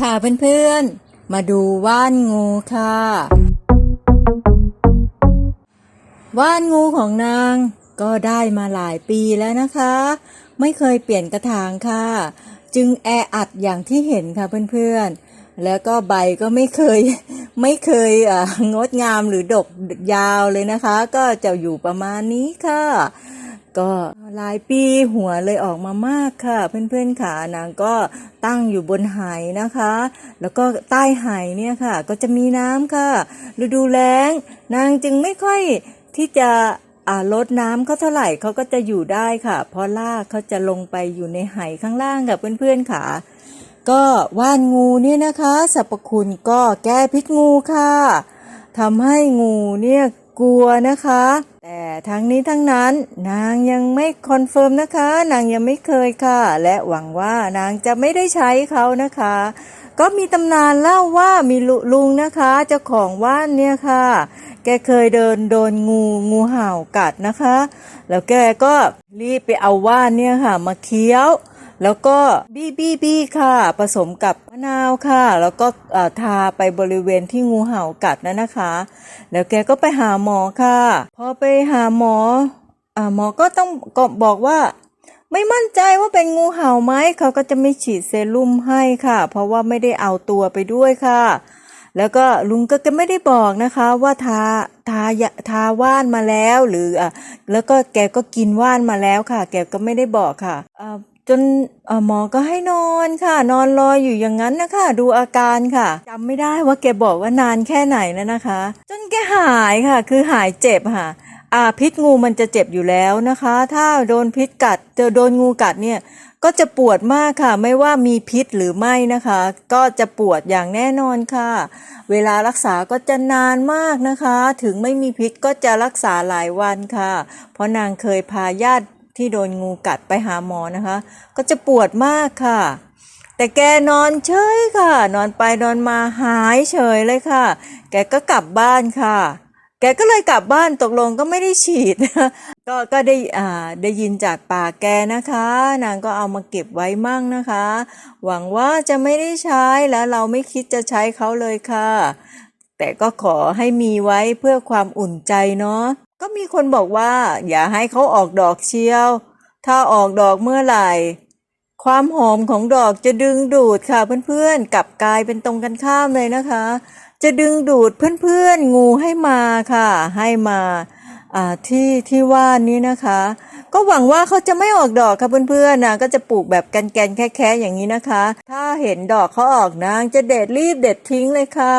พาเพื่อนๆ มาดูว่านงูค่ะ ว่านงูของนางก็ได้มาหลายปีแล้วนะคะ ไม่เคยเปลี่ยนกระถางค่ะ จึงแออัดอย่างที่เห็นค่ะเพื่อนๆ แล้วก็ใบก็ไม่เคยไม่เคยงดงามหรือดกยาวเลยนะคะ ก็จะอยู่ประมาณนี้ค่ะ ก็หลายปีหัวเลยออกมามากค่ะ เพื่อนๆค่ะนางก็ตั้งอยู่บนไหายนะคะ แล้วก็ใต้ไหายเนี่ยค่ะ ก็จะมีน้ำค่ะฤดูแล้ง นางจึงไม่ค่อยที่จะลดน้ำเขาเท่าไหร่เขาก็จะอยู่ได้ค่ะ เพราะรากเขาจะลงไปอยู่ในไหข้างล่างค่ะเพื่อนๆค่ะ ก็ว่านงูเนี่ยนะคะสรรพคุณก็แก้พิษงูค่ะทำให้งูเนี่ย กลัวนะคะ แต่ทั้งนี้ทั้งนั้นนางยังไม่คอนเฟิร์มนะคะ นางยังไม่เคยค่ะ และหวังว่านางจะไม่ได้ใช้เขานะคะ ก็มีตำนานเล่าว่ามีลุงนะคะเจ้าของว่านเนี่ยค่ะ แกเคยเดินโดนงูงูเห่ากัดนะคะ แล้วแกก็รีบไปเอาว่านเนี่ยค่ะ มาเคี้ยว แล้วก็บี้บี้บี้ค่ะ ผสมกับมะนาวค่ะ แล้วก็ทาไปบริเวณที่งูเห่ากัดนั่นนะคะ แล้วแกก็ไปหาหมอค่ะ พอไปหาหมออ่าหมอก็ต้องก็บอกว่าไม่มั่นใจว่าเป็นงูเห่าไหมเขาก็จะไม่ฉีดเซรุ่มให้ค่ะ เพราะว่าไม่ได้เอาตัวไปด้วยค่ะ แล้วก็ลุงก็ก็ไม่ได้บอกนะคะว่าทาทายาทาว่านมาแล้วหรืออะแล้วก็แกก็กินว่านมาแล้วค่ะ แกก็ไม่ได้บอกค่ะอ่า จนหมอก็ให้นอนค่ะ นอนรออยู่อย่างนั้นนะคะ ดูอาการค่ะจำไม่ได้ว่าแกบอกว่านานแค่ไหนแล้วนะคะ จนแกหายค่ะ คือหายเจ็บค่ะอาพิษงูมันจะเจ็บอยู่แล้วนะคะ ถ้าโดนพิษกัดเจอโดนงูกัดเนี่ยก็จะปวดมากค่ะ ไม่ว่ามีพิษหรือไม่นะคะ ก็จะปวดอย่างแน่นอนค่ะ เวลารักษาก็จะนานมากนะคะ ถึงไม่มีพิษก็จะรักษาหลายวันค่ะ เพราะนางเคยพาญาติ ที่โดนงูกัดไปหาหมอนะคะ ก็จะปวดมากค่ะ แต่แกนอนเฉยค่ะ นอนไปนอนมาหายเฉยเลยค่ะ แกก็กลับบ้านค่ะ แกก็เลยกลับบ้านตกลงก็ไม่ได้ฉีดก็ก็ได้อ่าได้ยินจากปากแกนะคะ นางก็เอามาเก็บไว้มั่งนะคะ หวังว่าจะไม่ได้ใช้แล้วเราไม่คิดจะใช้เขาเลยค่ะ แต่ก็ขอให้มีไว้เพื่อความอุ่นใจเนาะ มีคนบอกว่า อย่าให้เขาออกดอกเชียว ถ้าออกดอกเมื่อไหร่ ความหอมของดอกจะดึงดูดค่ะเพื่อนๆกลับกลายเป็นตรงกันข้ามเลยนะคะ จะดึงดูดเพื่อนๆงูให้มาค่ะ ให้มาที่ที่ว่านนี้นะคะ ก็หวังว่าเขาจะไม่ออกดอกค่ะเพื่อนๆนะก็จะปลูกแบบแกนๆแค่ๆอย่างนี้นะคะ ถ้าเห็นดอกเขาออกนางจะเด็ดรีบเด็ดทิ้งเลยค่ะ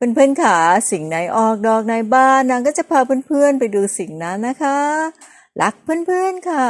เพื่อนๆขาสิ่งไหนออกดอกในบ้านนางก็จะพาเพื่อนๆไปดูสิ่งนั้นนะคะ รักเพื่อนๆค่ะ